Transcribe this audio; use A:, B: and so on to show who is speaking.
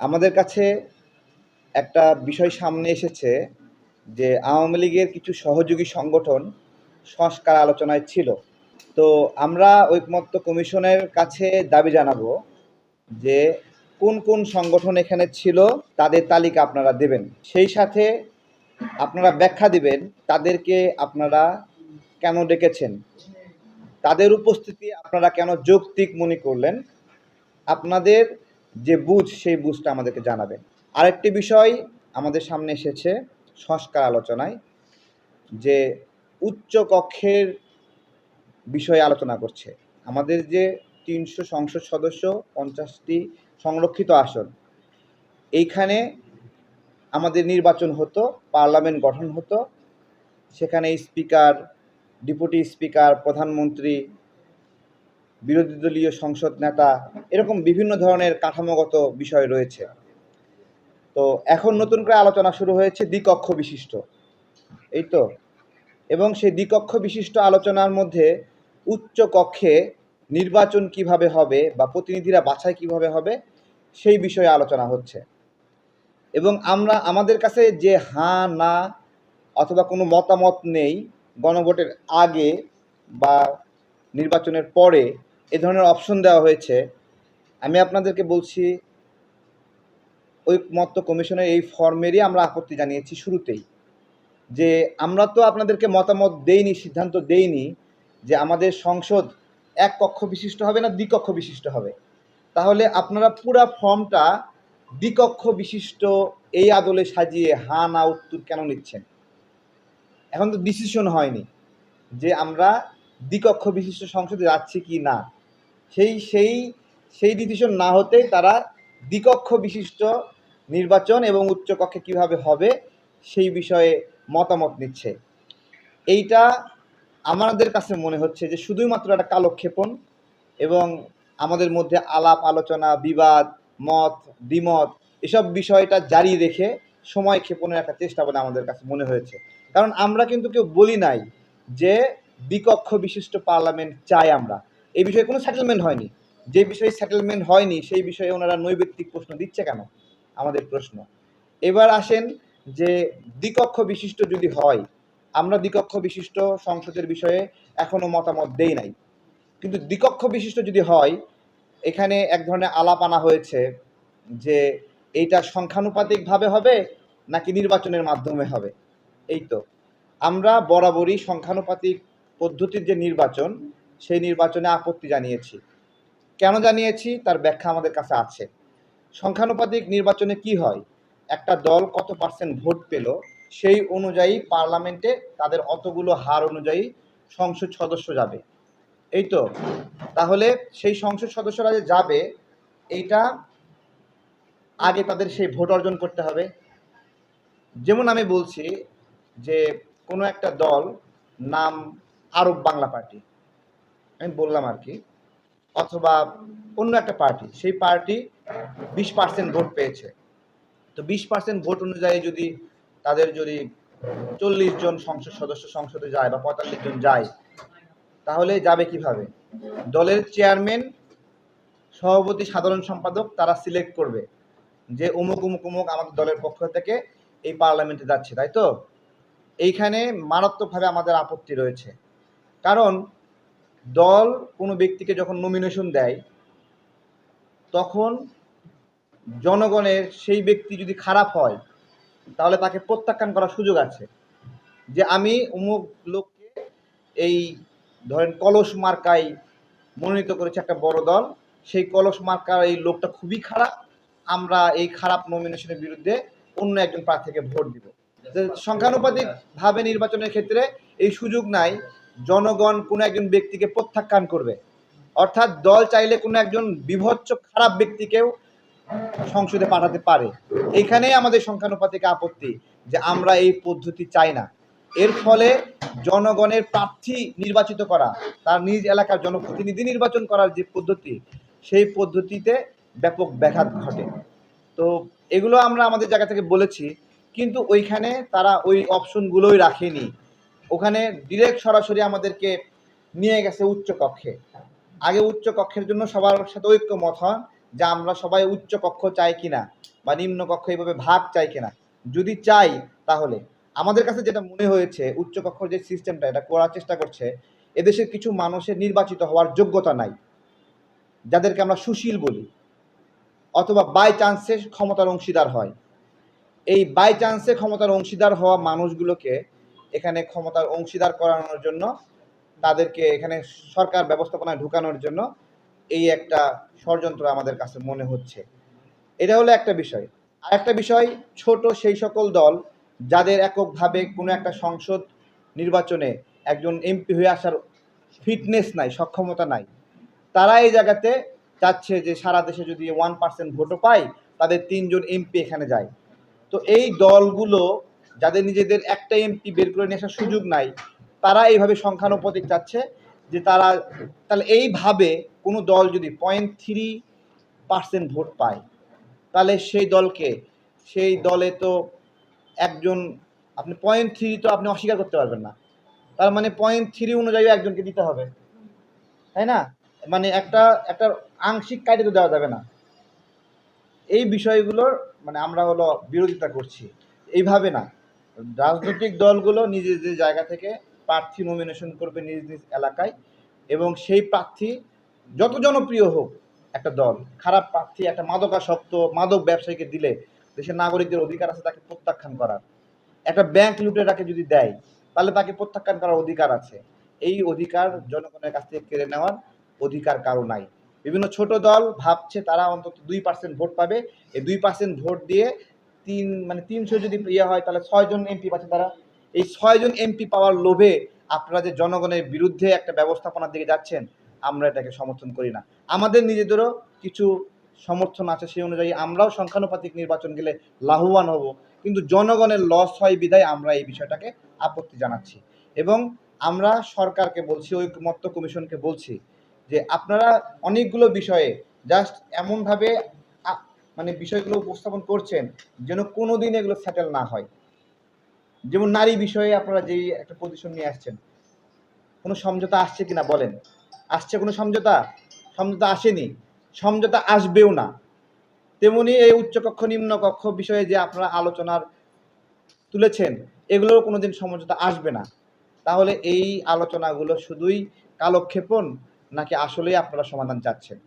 A: আমাদের কাছে একটা বিষয় সামনে এসেছে যে আওয়ামী লীগের কিছু সহযোগী সংগঠন সংস্কার আলোচনায় ছিল। তো আমরা ঐকমত্য কমিশনের কাছে দাবি জানাব যে কোন কোন সংগঠন এখানে ছিল, তাদের তালিকা আপনারা দেবেন। সেই সাথে আপনারা ব্যাখ্যা দিবেন, তাদেরকে আপনারা কেন ডেকেছেন? তাদের উপস্থিতি আপনারা কেন যৌক্তিক মনে করলেন? আপনাদের যে বুঝ, সেই বুঝটা আমাদেরকে জানাবে। আরেকটি বিষয় আমাদের সামনে এসেছে সংস্কার আলোচনায়, যে উচ্চ কক্ষের বিষয়ে আলোচনা করছে। আমাদের যে তিনশো সংসদ সদস্য, পঞ্চাশটি সংরক্ষিত আসন, এইখানে আমাদের নির্বাচন হতো, পার্লামেন্ট গঠন হতো। সেখানে স্পিকার, ডিপুটি স্পিকার, প্রধানমন্ত্রী বিরোধী দলীয় সংসদ নেতা, এরকম বিভিন্ন ধরনের কাঠামোগত বিষয় রয়েছে। তো এখন নতুন করে আলোচনা শুরু হয়েছে দ্বিকক্ষ বিশিষ্ট। এই তো? এবং সেই দ্বিকক্ষ বিশিষ্ট আলোচনার মধ্যে উচ্চ কক্ষে নির্বাচন কীভাবে হবে বা প্রতিনিধিরা বাছাই কীভাবে হবে, সেই বিষয়ে আলোচনা হচ্ছে। এবং আমরা, আমাদের কাছে যে হ্যাঁ না অথবা কোনো মতামত নেই গণভোটের আগে বা নির্বাচনের পরে এ ধরনের অপশন দেওয়া হয়েছে। আমি আপনাদেরকে বলছি ঐকমত্য কমিশনের এই ফর্মেরই আমরা আপত্তি জানিয়েছি শুরুতেই। যে আমরা তো আপনাদেরকে মতামত দেইনি, সিদ্ধান্ত দেইনি যে আমাদের সংসদ এক কক্ষ বিশিষ্ট হবে না দ্বিকক্ষ বিশিষ্ট হবে। তাহলে আপনারা পুরা ফর্মটা দ্বিকক্ষ বিশিষ্ট এই আদলে সাজিয়ে হা না উত্তর কেন নিচ্ছেন? এখন তো ডিসিশন হয়নি যে আমরা দ্বিকক্ষ বিশিষ্ট সংসদে যাচ্ছি কি না। সেই সেই সেই ডিসিশন না হতেই তারা দ্বিকক্ষ বিশিষ্ট নির্বাচন এবং উচ্চকক্ষে কীভাবে হবে সেই বিষয়ে মতামত নিচ্ছে। এইটা আমাদের কাছে মনে হচ্ছে যে শুধুমাত্র একটা কালক্ষেপণ এবং আমাদের মধ্যে আলাপ, আলোচনা, বিবাদ, মত, দ্বিমত এসব বিষয়টা জারি রেখে সময় ক্ষেপণের একটা চেষ্টা বলে আমাদের কাছে মনে হয়েছে। কারণ আমরা কিন্তু কেউ বলি নাই যে দ্বিকক্ষ বিশিষ্ট পার্লামেন্ট চাই আমরা। এই বিষয়ে কোনো সেটেলমেন্ট হয়নি। যে বিষয়ে সেটেলমেন্ট হয়নি, সেই বিষয়ে ওনারা নৈবেত্তিক প্রশ্ন দিচ্ছে কেন? আমাদের প্রশ্ন। এবার আসেন যে দ্বিকক্ষ বিশিষ্ট যদি হয়, আমরা দ্বিকক্ষ বিশিষ্ট সংসদের বিষয়ে এখনও মতামত দেই নাই। কিন্তু দ্বিকক্ষ বিশিষ্ট যদি হয়, এখানে এক ধরনের আলাপ আনা হয়েছে যে এইটা সংখ্যানুপাতিকভাবে হবে নাকি নির্বাচনের মাধ্যমে হবে। এই তো। আমরা বরাবরই সংখ্যানুপাতিক পদ্ধতির যে নির্বাচন সেই নির্বাচনে আপত্তি জানিয়েছি। কেন জানিয়েছি? তার ব্যাখ্যা আমাদের কাছে আছে। সংখ্যানুপাতিক নির্বাচনে কি হয়? একটা দল কত পার্সেন্ট ভোট পেল? সেই অনুযায়ী পার্লামেন্টে তাদের অতগুলো হার অনুযায়ী সংসদ সদস্য যাবে। এই তো। তাহলে সেই সংসদ সদস্যরা যে যাবে, এইটা আগে তাদের সেই ভোট অর্জন করতে হবে। যেমন আমি বলছি যে কোনো একটা দল নাম আরব বাংলা পার্টি। আমি বললাম আর কি, অথবা অন্য একটা পার্টি সেই পার্টি বিশ পার্সেন্ট ভোট পেয়েছে। তো বিশ পার্সেন্ট ভোট অনুযায়ী যদি তাদের যদি চল্লিশ জন সংসদ সদস্য সংসদে যায় বা পঁয়তাল্লিশ জন যায়, তাহলে যাবে কীভাবে? দলের চেয়ারম্যান সভাপতি, সাধারণ সম্পাদক তারা সিলেক্ট করবে যে অমুক অমুক অমুক আমাদের দলের পক্ষ থেকে এই পার্লামেন্টে যাচ্ছে, তাই তো? এইখানে মারাত্মকভাবে আমাদের আপত্তি রয়েছে। কারণ দল কোনো ব্যক্তিকে যখন নমিনেশন দেয়, তখন জনগণের সেই ব্যক্তি যদি খারাপ হয়, তাহলে তাকে প্রত্যাখ্যান করার সুযোগ আছে। যে আমি অমুক লোককে এই ধরেন কলস মার্কায় মনোনীত করেছে একটা বড় দল, সেই কলস মার্কার এই লোকটা খুবই খারাপ, আমরা এই খারাপ নমিনেশনের বিরুদ্ধে অন্য একজন প্রার্থীকে ভোট দিব। যে সংখ্যানুপাতিক ভাবে নির্বাচনের ক্ষেত্রে এই সুযোগ নাই জনগণ কোনো একজন ব্যক্তিকে প্রত্যাখ্যান করবে। অর্থাৎ দল চাইলে কোনো একজন বিভৎস খারাপ ব্যক্তিকেও সংসদে পাঠাতে পারে। এখানেই আমাদের সংখ্যানুপাতিক আপত্তি যে আমরা এই পদ্ধতি চাই না। এর ফলে জনগণের প্রার্থী নির্বাচিত করা, তার নিজ এলাকার জনপ্রতিনিধি নির্বাচন করার যে পদ্ধতি, সেই পদ্ধতিতে ব্যাপক ব্যাঘাত ঘটে। তো এগুলো আমরা আমাদের জায়গা থেকে বলেছি, কিন্তু ওইখানে তারা ওই অপশনগুলোই রাখেনি। ওখানে ডিরেক্ট সরাসরি আমাদেরকে নিয়ে গেছে উচ্চ কক্ষে। আগে উচ্চ কক্ষের জন্য সবার সাথে ঐক্যমত হন যে আমরা সবাই উচ্চ কক্ষ চাই কিনা বা নিম্ন কক্ষ এইভাবে ভাগ চাই কিনা। যদি চাই তাহলে। আমাদের কাছে যেটা মনে হয়েছে, উচ্চ কক্ষর যে সিস্টেমটা এটা করার চেষ্টা করছে, এদেশের কিছু মানুষের নির্বাচিত হওয়ার যোগ্যতা নাই। যাদেরকে আমরা সুশীল বলি অথবা বাই চান্সে ক্ষমতার অংশীদার হয়। এই বাই চান্সে ক্ষমতার অংশীদার হওয়া মানুষগুলোকে এখানে ক্ষমতার অংশীদার করানোর জন্য, তাদেরকে এখানে সরকার ব্যবস্থাপনায় ঢুকানোর জন্য এই একটা ষড়যন্ত্র আমাদের কাছে মনে হচ্ছে। এটা হলো একটা বিষয়। আর একটা বিষয়, ছোট সেই সকল দল যাদের এককভাবে কোনো একটা সংসদ নির্বাচনে একজন এমপি হয়ে আসার ফিটনেস নাই, সক্ষমতা নাই, তারা এই জায়গাতে চাচ্ছে যে সারা দেশে যদি ওয়ান পার্সেন্ট ভোটও পায়, তাদের তিনজন এমপি এখানে যায়। তো এই দলগুলো যাদের নিজেদের একটা এমপি বের করে নিয়ে সুযোগ নাই, তারা এইভাবে সংখ্যানুপাতিক চাচ্ছে যে তারা, তাহলে এইভাবে কোনো দল যদি পয়েন্ট থ্রি পার্সেন্ট ভোট পায়, তাহলে সেই দলকে, সেই দলে তো একজন, আপনি পয়েন্ট থ্রি তো আপনি অস্বীকার করতে পারবেন না। তার মানে পয়েন্ট থ্রি অনুযায়ী একজনকে দিতে হবে। তাই না? মানে একটা একটা আংশিক কাটে তো দেওয়া যাবে না। এই বিষয়গুলোর মানে আমরা হলো বিরোধিতা করছি। এইভাবে না। রাজনৈতিক দলগুলো নিজেদের জায়গা থেকে প্রার্থী নমিনেশন করবে নিজ নিজ এলাকায় এবং সেই প্রার্থী যত জনপ্রিয় হোক একটা দল, খারাপ প্রার্থী, একটা মাদকাসক্ত, মাদক ব্যবসায়ীকে দিলে দেশের নাগরিকদের অধিকার আছে তাকে প্রত্যাখ্যান করার। একটা ব্যাংক লুটেরাকে যদি দেয়, তাহলে তাকে প্রত্যাখ্যান করার অধিকার আছে। এই অধিকার জনগণের কাছ থেকে কেড়ে নেওয়ার অধিকার কারও নাই। বিভিন্ন ছোট দল ভাবছে তারা অন্তত দুই পার্সেন্ট ভোট পাবে। এই দুই পার্সেন্ট ভোট দিয়ে তিন মানে তিনশো যদি ইয়ে হয়, তাহলে ছয়জন এমপি পাচ্ছে তারা। এই ছয়জন এমপি পাওয়ার লোভে আপনারা যে জনগণের বিরুদ্ধে একটা ব্যবস্থাপনার দিকে যাচ্ছেন, আমরা এটাকে সমর্থন করি না। আমাদের নিজেদেরও কিছু সমর্থন আছে সেই অনুযায়ী আমরাও সংখ্যানুপাতিক নির্বাচন গেলে লাভবান হব। কিন্তু জনগণের লস হয় বিধায় আমরা এই বিষয়টাকে আপত্তি জানাচ্ছি। এবং আমরা সরকারকে বলছি ঐকমত্য কমিশনকে বলছি যে আপনারা অনেকগুলো বিষয়ে জাস্ট এমনভাবে মানে বিষয়গুলো উপস্থাপন করছেন, যেন কোনো দিন এগুলো সেটেল না হয়। যেমন নারী বিষয়ে আপনারা যেই একটা পজিশন নিয়ে আসছেন, কোনো সমঝোতা আসছে কিনা বলেন? আসছে কোনো সমঝোতা? সমঝোতা আসেনি। সমঝোতা আসবেও না। তেমনি এই উচ্চকক্ষ, নিম্নকক্ষ বিষয়ে যে আপনারা আলোচনার তুলেছেন এগুলোর কোনোদিন সমঝোতা আসবে না। তাহলে এই আলোচনাগুলো শুধুই কালক্ষেপণ নাকি আসলেই আপনারা সমাধান চাচ্ছেন?